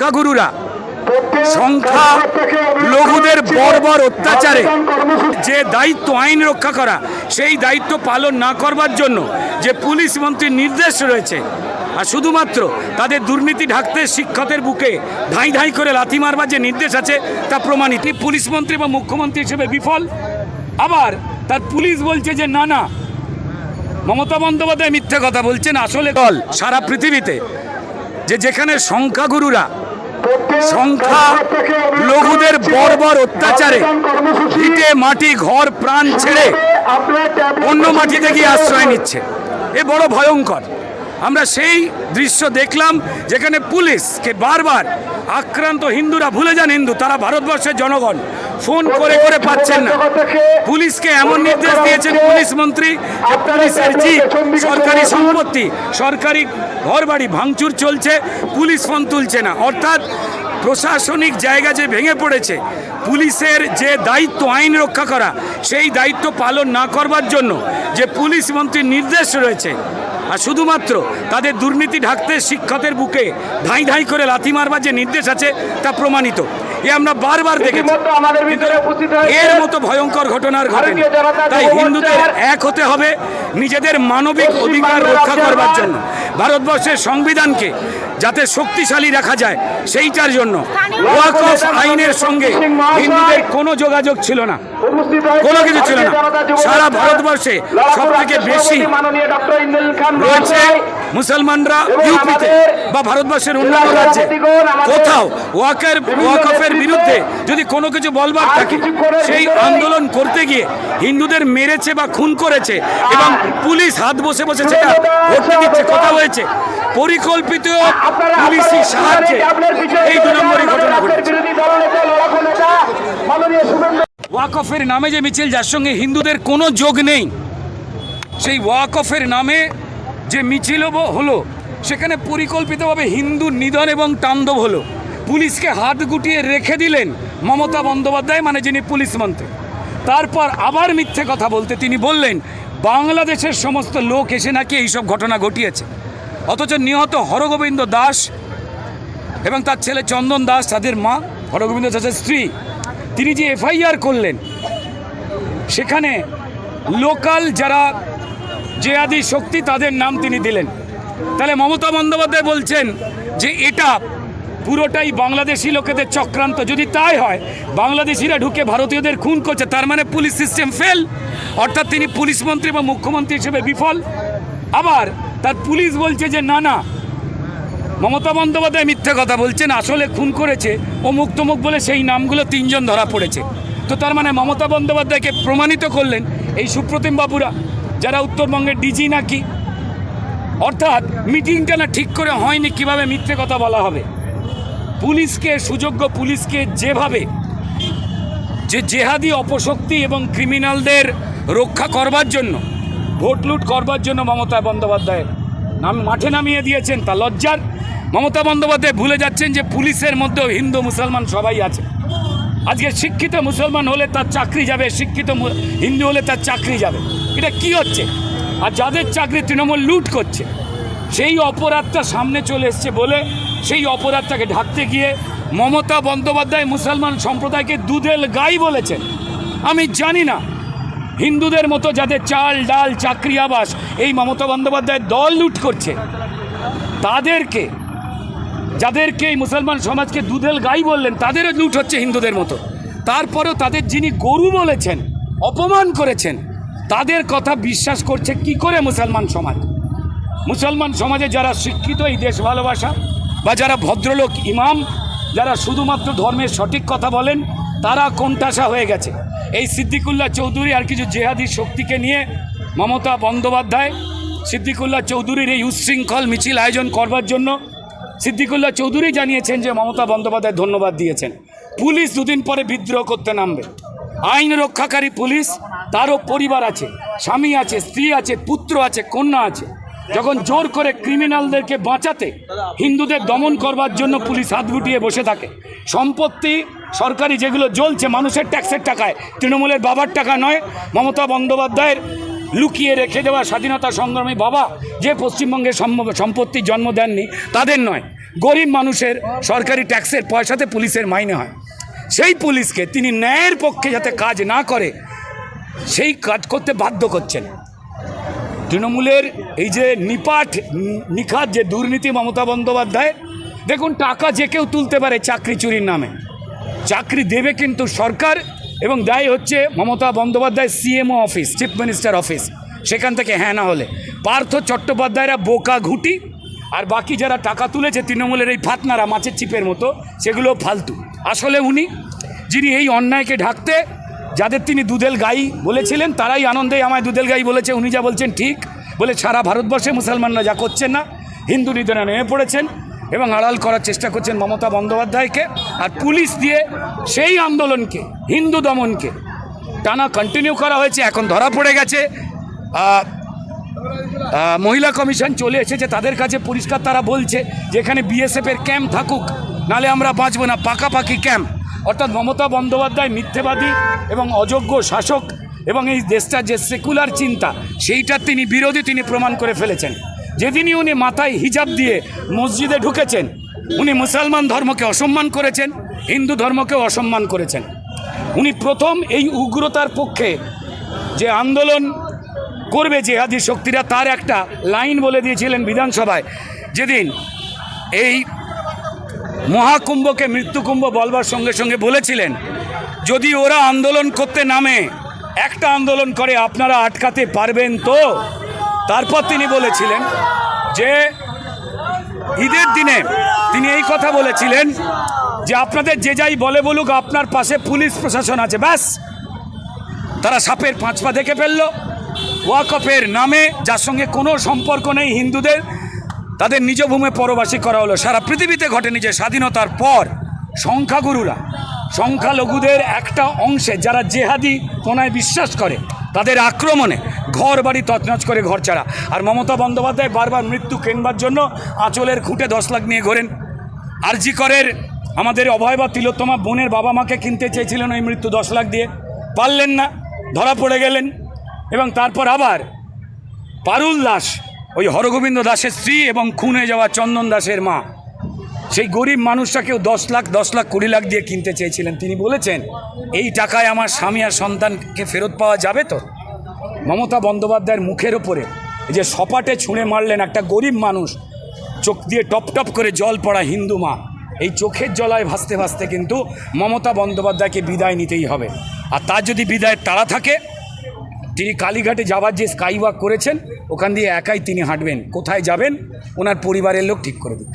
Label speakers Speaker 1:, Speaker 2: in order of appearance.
Speaker 1: সংখ্যাগুরুরা সংখ্যা লঘুদের বর্বর অত্যাচারে যে দায়িত্ব আইন রক্ষা করা, সেই দায়িত্ব পালন না করবার জন্য যে পুলিশ মন্ত্রীর নির্দেশ রয়েছে, আর শুধুমাত্র তাদের দুর্নীতি ঢাকতে শিক্ষকের বুকে ধাই ধাই করে লাথি মারবার যে নির্দেশ আছে, তা প্রমাণিত। পুলিশ মন্ত্রী বা মুখ্যমন্ত্রী হিসেবে বিফল, আবার তার পুলিশ বলছে যে, না না, মমতা বন্দ্যোপাধ্যায় মিথ্যে কথা বলছেন, আসলে দল সারা পৃথিবীতে যে যেখানে সংখ্যাগুরুরা সংখ্যা, লঘুদের বর্বর অত্যাচারে, ভিটে মাটি, ঘর, প্রাণ ছেড়ে অন্য মাটিতে গিয়ে আশ্রয় নিচ্ছে। এ বড় ভয়ঙ্কর। আমরা সেই দৃশ্য দেখলাম যেখানে পুলিশকে বারবার আক্রান্ত হিন্দুরা, ভুলে যান হিন্দু, তারা ভারতবর্ষের জনগণ ফোন করে করে পাচ্ছেন না। পুলিশকে এমন নির্দেশ দিয়েছেন পুলিশ মন্ত্রী পুলিশের জিপ সরকারি সম্পত্তি সরকারি ঘরবাড়ি ভাঙচুর চলছে পুলিশ ফোন তুলছে না। অর্থাৎ প্রশাসনিক জায়গা যে ভেঙে পড়েছে পুলিশের যে দায়িত্ব আইন রক্ষা করা সেই দায়িত্ব পালন না করবার জন্য যে পুলিশ মন্ত্রীর নির্দেশ রয়েছে আর শুধুমাত্র তাদের দুর্নীতি ঢাকতে শিক্ষকের বুকে ধাই ধাই করে লাথি মারবার যে নির্দেশ আছে তা প্রমাণিত। এ আমরা বারবার দেখেছি। এর মতো ভয়ঙ্কর ঘটনার
Speaker 2: ঘটে
Speaker 1: তাই হিন্দুদের এক হতে হবে নিজেদের মানবিক অধিকার রক্ষা করবার জন্য। ভারতবর্ষের সংবিধানকে যাতে শক্তিশালী রাখা যায় সেইটার জন্য ওয়াক অফ আইনের সঙ্গে হিন্দুদের কোনো যোগাযোগ ছিল না কোনো কিছু ছিল না। সারা ভারতবর্ষে সব
Speaker 2: থেকে
Speaker 1: বেশি রয়েছে মুসলমানরা ইউপিতে বা ভারতবর্ষের অন্যান্য রাজ্যে কোথাও ওয়াকের ওয়াকফের বিরুদ্ধে যদি কোনো কিছু বলবার থাকে সেই আন্দোলন করতে গিয়ে হিন্দুদের মেরেছে বা খুন করেছে এবং পুলিশ হাত বসে বসে সেটা ভর্তি দিচ্ছে কথা হয়েছে পরিকল্পিত পুলিশি সাহায্যে এই দু নম্বরই ঘটনা ঘটেছে। ওয়াকফের নামে যে মিছিল যার সঙ্গে হিন্দুদের কোনো যোগ নেই সেই ওয়াকফের নামে যে মিছিল হলো, সেখানে পরিকল্পিতভাবে হিন্দু নিধন এবং তাণ্ডব হলো। পুলিশকে হাত গুটিয়ে রেখে দিলেন মমতা বন্দ্যোপাধ্যায় মানে যিনি পুলিশ মন্ত্রী। তারপর আবার মিথ্যে কথা বলতে তিনি বললেন, বাংলাদেশের সমস্ত লোক এসে নাকি এইসব ঘটনা ঘটিয়েছে। অথচ নিহত হরগোবিন্দ দাস এবং তার ছেলে চন্দন দাস, তাদের মা হরগোবিন্দ দাসের স্ত্রী, তিনি যে এফআইআর করলেন, সেখানে লোকাল যারা জেহাদি শক্তি তাদের নাম তিনি দিলেন। তাহলে মমতা বন্দ্যোপাধ্যায় বলছেন যে এটা পুরোটাই বাংলাদেশি লোকেদের চক্রান্ত। যদি তাই হয়, বাংলাদেশিরা ঢুকে ভারতীয়দের খুন করছে, তার মানে পুলিশ সিস্টেম ফেল। অর্থাৎ তিনি পুলিশ মন্ত্রী বা মুখ্যমন্ত্রী হিসেবে বিফল। আবার তার পুলিশ বলছে যে, না না, মমতা বন্দ্যোপাধ্যায় মিথ্যে কথা বলছেন, আসলে খুন করেছে ও মুক্তমুখ বলে সেই নামগুলো তিনজন ধরা পড়েছে। তো তার মানে মমতা বন্দ্যোপাধ্যায়কে প্রমাণিত করলেন এই সুপ্রতিম বাবুরা। যারা উত্তরবঙ্গের ডিজি নাকি? অর্থাৎ মিটিংটা না ঠিক করে হয়নি, কীভাবে মিথ্যে কথা বলা হবে? পুলিশকে, সুযোগ্য পুলিশকে যেভাবে যে জেহাদি, অপশক্তি এবং ক্রিমিনালদের রক্ষা করবার জন্য, ভোট লুট করবার জন্য মমতা বন্দ্যোপাধ্যায় নাম মাঠে নামিয়ে দিয়েছেন, তা লজ্জার। মমতা বন্দ্যোপাধ্যায় ভুলে যাচ্ছেন যে পুলিশের মধ্যেও হিন্দু, মুসলমান সবাই আছে। আজকে শিক্ষিত মুসলমান হলে তার চাকরি যাবে, শিক্ষিত হিন্দু হলে তার চাকরি যাবে। এটা কি হচ্ছে? আর যাদের চাকরি তৃণমূল লুট করছে, সেই অপরাধটা সামনে চলে এসছে বলে সেই অপরাধটাকে ঢাকতে গিয়ে মমতা বন্দ্যোপাধ্যায় মুসলমান সম্প্রদায়কে দুধেল গাই বলেছেন। আমি জানি না, হিন্দুদের মতো যাদের চাল, ডাল, চাকরি, আবাস, এই মমতা বন্দ্যোপাধ্যায় দল লুট করছে, তাদেরকে যাদেরকে এই মুসলমান সমাজকে দুধেল গাই বললেন, তাদেরও লুট হচ্ছে হিন্দুদের মতো। তারপরেও তাদের যিনি গরু বলেছেন, অপমান করেছেন, তাদের কথা বিশ্বাস করছে কি করে মুসলমান সমাজ? মুসলমান সমাজে যারা শিক্ষিত এই দেশ ভালোবাসা, বা যারা ভদ্রলোক ইমাম, যারা শুধুমাত্র ধর্মের সঠিক কথা বলেন, তারা কোণঠাসা হয়ে গেছে। এই সিদ্দিকুল্লাহ চৌধুরী আর কিছু জেহাদি শক্তিকে নিয়ে মমতা বন্দ্যোপাধ্যায়, সিদ্দিকুল্লাহ চৌধুরীর এই উচ্ছৃঙ্খল মিছিল আয়োজন করবার জন্য সিদ্দিকুল্লাহ চৌধুরী জানিয়েছেন যে মমতা বন্দ্যোপাধ্যায় ধন্যবাদ দিয়েছেন। পুলিশ দুদিন পরে বিদ্রোহ করতে নামবে। আইন রক্ষাকারী পুলিশ, তারও পরিবার আছে, স্বামী আছে, স্ত্রী আছে, পুত্র আছে, কন্যা আছে। যখন জোর করে ক্রিমিনালদেরকে বাঁচাতে হিন্দুদের দমন করবার জন্য পুলিশ হাত গুটিয়ে বসে থাকে, সম্পত্তি সরকারি যেগুলো জ্বলছে মানুষের ট্যাক্সের টাকায়, তৃণমূলের বাবার টাকা নয়, মমতা বন্দ্যোপাধ্যায়ের লুকিয়ে রেখে দেওয়া স্বাধীনতা সংগ্রামী বাবা যে পশ্চিমবঙ্গে সম্পত্তির জন্ম দেননি, তাদের নয়, গরিব মানুষের সরকারি ট্যাক্সের পয়সাতে পুলিশের মাইনে হয়। সেই পুলিশকে তিনি ন্যায়ের পক্ষে যাতে কাজ না করে, সেই কাজ করতে বাধ্য করছেন। তৃণমূলের এই যে নিপাট, নিখাত যে দুর্নীতি মমতা বন্দ্যোপাধ্যায় দেখুন টাকা যে কেউ তুলতে পারে চাকরি চুরির নামে, চাকরি দেবে কিন্তু সরকার এবং দায় হচ্ছে Mamata Bandyopadhyay CMO office chief minister office সেখান থেকে হ্যাঁ না হলে। পার্থ চট্টোপাধ্যায়রা বোকা ঘুটি, আর বাকি যারা টাকা তুলেছে তৃণমূলের এই ফাতনারা মাছের চিপের মতো, সেগুলো ফালতু। আসলে উনি, যিনি এই অন্যায়কে ঢাকতে, যাদের তিনি দুধেল গাই বলেছিলেন, তারাই আনন্দে আমায় দুধেল গাই বলেছে, উনি যা বলছেন ঠিক। বলে সারা ভারতবর্ষে মুসলমানরা যা করছেন না, হিন্দু নিধনে নেমে পড়েছেন, এবং আড়াল করার চেষ্টা করছেন মমতা বন্দ্যোপাধ্যায়কে, আর পুলিশ দিয়ে সেই আন্দোলনকে, হিন্দু দমনকে টানা কন্টিনিউ করা হয়েছে, এখন ধরা পড়ে গেছে। মহিলা কমিশন চলে এসেছে, তাদের কাছে পরিষ্কার তারা বলছে যে এখানে বিএসএফের ক্যাম্প থাকুক, নালে আমরা বাঁচবো না, পাকাপাকি ক্যাম্প অর্থাৎ মমতা বন্দ্যোপাধ্যায় মিথ্যেবাদী এবং অযোগ্য শাসক এবং এই দেশটার যে সেকুলার চিন্তা, সেইটার তিনি বিরোধী তিনি প্রমাণ করে ফেলেছেন। যেদিনই উনি মাথায় হিজাব দিয়ে মসজিদে ঢুকেছেন, উনি মুসলমান ধর্মকে অসম্মান করেছেন হিন্দু ধর্মকে অসম্মান করেছেন। উনি প্রথম এই উগ্রতার পক্ষে যে আন্দোলন করবে জেহাদি শক্তিরা, তার একটা লাইন বলে দিয়েছিলেন বিধানসভায়, যেদিন এই মহাকুম্ভকে মৃত্যুকুম্ভ বলবার সঙ্গে সঙ্গে বলেছিলেন, যদি ওরা আন্দোলন করতে নামে, একটা আন্দোলন করে আপনারা আটকাতে পারবেন তো? তারপর তিনি বলেছিলেন যে ঈদের দিনে তিনি এই কথা বলেছিলেন যে আপনাদের যে যাই বলে বলুক, আপনার পাশে পুলিশ প্রশাসন আছে, ব্যাস। তারা সাপের পাঁচ পা দেখে ফেলল। ওয়াকফের নামে, যার সঙ্গে কোনো সম্পর্ক নেই হিন্দুদের, তাদের নিজ ভূমে পরবাসী করা হলো। সারা পৃথিবীতে ঘটেনি যে স্বাধীনতার পর সংখ্যাগুরুরা, সংখ্যালঘুদের একটা অংশে যারা জেহাদি কোনায় বিশ্বাস করে, তাদের আক্রমণে ঘর বাড়ি তছনছ করে ঘর ছাড়া। আর মমতা বন্দ্যোপাধ্যায় বারবার মৃত্যু কেনবার জন্য আঁচলের খুঁটে দশ লাখ নিয়ে ঘোরেন। আরজি করের আমাদের অভয় বা তিলোত্তমা বোনের বাবা মাকে কিনতে চেয়েছিলেন ওই মৃত্যু দশ লাখ দিয়ে। পারলেন না, ধরা পড়ে গেলেন। এবং তারপর আবার পারুল দাস, ওই হরগোবিন্দ দাসের স্ত্রী এবং খুন যাওয়া চন্দন দাসের মা, সেই গরিব মানুষটাকেও দশ লাখ দশ লাখ, কুড়ি লাখ দিয়ে কিনতে চেয়েছিলেন। তিনি বলেছেন, এই টাকায় আমার স্বামী আর সন্তানকে ফেরত পাওয়া যাবে তো? মমতা বন্দ্যোপাধ্যায়ের মুখের ওপরে যে সপাটে ছুঁড়ে মারলেন একটা গরিব মানুষ, চোখ দিয়ে টপ টপ করে জল পড়া হিন্দু মা এই চোখের জলায় ভাসতে ভাসতে কিন্তু মমতা বন্দ্যোপাধ্যায়কে বিদায় নিতেই হবে। আর তার যদি বিদায়ের তাড়া থাকে, তিনি কালীঘাটে যাবার যে স্কাই ওয়াক করেছেন, ওখান দিয়ে একাই তিনি হাঁটবেন। কোথায় যাবেন, ওনার পরিবারের লোক ঠিক করে দিক।